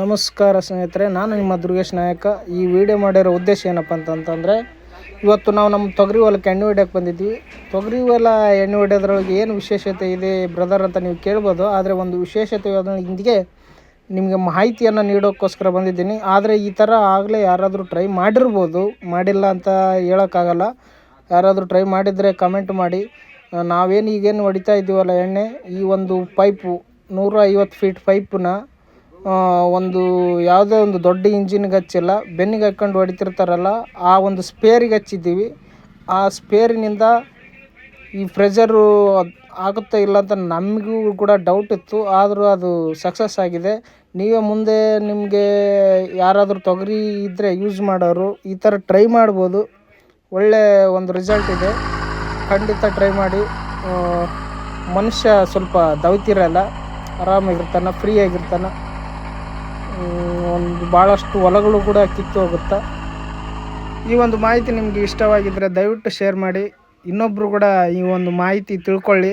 ನಮಸ್ಕಾರ ಸ್ನೇಹಿತರೆ, ನಾನು ನಿಮ್ಮ ದುರ್ಗೇಶ್ ನಾಯಕ. ಈ ವಿಡಿಯೋ ಮಾಡಿರೋ ಉದ್ದೇಶ ಏನಪ್ಪ ಅಂತಂತಂದರೆ, ಇವತ್ತು ನಾವು ನಮ್ಮ ತೊಗರಿ ಹೊಲಕ್ಕೆ ಎಣ್ಣೆ ಹೊಡ್ಯಕ್ಕೆ ಬಂದಿದ್ವಿ. ತೊಗರಿ ಹೊಲ ಎಣ್ಣೆ ಹೊಡೆಯೋದ್ರೊಳಗೆ ಏನು ವಿಶೇಷತೆ ಇದೆ ಬ್ರದರ್ ಅಂತ ನೀವು ಕೇಳ್ಬೋದು. ಆದರೆ ಒಂದು ವಿಶೇಷತೆ ಹಿಂದಿಗೆ ನಿಮಗೆ ಮಾಹಿತಿಯನ್ನು ನೀಡೋಕ್ಕೋಸ್ಕರ ಬಂದಿದ್ದೀನಿ. ಆದರೆ ಈ ಥರ ಆಗಲೇ ಯಾರಾದರೂ ಟ್ರೈ ಮಾಡಿರ್ಬೋದು. ಮಾಡಿಲ್ಲ ಅಂತ ಹೇಳೋಕ್ಕಾಗಲ್ಲ. ಯಾರಾದರೂ ಟ್ರೈ ಮಾಡಿದರೆ ಕಮೆಂಟ್ ಮಾಡಿ. ನಾವೇನು ಈಗೇನು ಹೊಡಿತಾ ಇದ್ದೀವಲ್ಲ ಎಣ್ಣೆ? ಈ ಒಂದು ಪೈಪು ನೂರ ಐವತ್ತು ಫೀಟ್ ಪೈಪನ್ನ ಒಂದು ಯಾವುದೇ ಒಂದು ದೊಡ್ಡ ಇಂಜಿನ್ಗೆ ಹಚ್ಚಿಲ್ಲ ಬೆನ್ನಿಗೆ ಹಾಕ್ಕೊಂಡು ಹೊಡಿತಿರ್ತಾರಲ್ಲ, ಆ ಒಂದು ಸ್ಪೇರಿಗೆ ಹಚ್ಚಿದ್ದೀವಿ. ಆ ಸ್ಪೇರಿನಿಂದ ಈ ಪ್ರೆಷರು ಆಗುತ್ತಾ ಇಲ್ಲ ಅಂತ ನಮಗೂ ಕೂಡ ಡೌಟ್ ಇತ್ತು, ಆದರೂ ಅದು ಸಕ್ಸಸ್ ಆಗಿದೆ. ನೀವೇ ಮುಂದೆ ನಿಮಗೆ ಯಾರಾದರೂ ತೊಗರಿ ಇದ್ದರೆ ಯೂಸ್ ಮಾಡೋರು, ಈ ಥರ ಟ್ರೈ ಮಾಡ್ಬೋದು. ಒಳ್ಳೆ ಒಂದು ರಿಸಲ್ಟ್ ಇದೆ. ಖಂಡಿತ ಟ್ರೈ ಮಾಡಿ. ಮನುಷ್ಯ ಸ್ವಲ್ಪ ದವತಿರಲ್ಲ ಆರಾಮಾಗಿರ್ತಾನೆ ಫ್ರೀ ಆಗಿರ್ತಾನೆ. ಒಂದು ಭಾಳಷ್ಟು ಹೊಲಗಳು ಕೂಡ ಕಿತ್ತು ಹೋಗುತ್ತೆ? ಈ ಒಂದು ಮಾಹಿತಿ ನಿಮಗೆ ಇಷ್ಟವಾಗಿದ್ದರೆ ದಯವಿಟ್ಟು ಶೇರ್ ಮಾಡಿ. ಇನ್ನೊಬ್ಬರು ಕೂಡ ಈ ಒಂದು ಮಾಹಿತಿ ತಿಳ್ಕೊಳ್ಳಿ.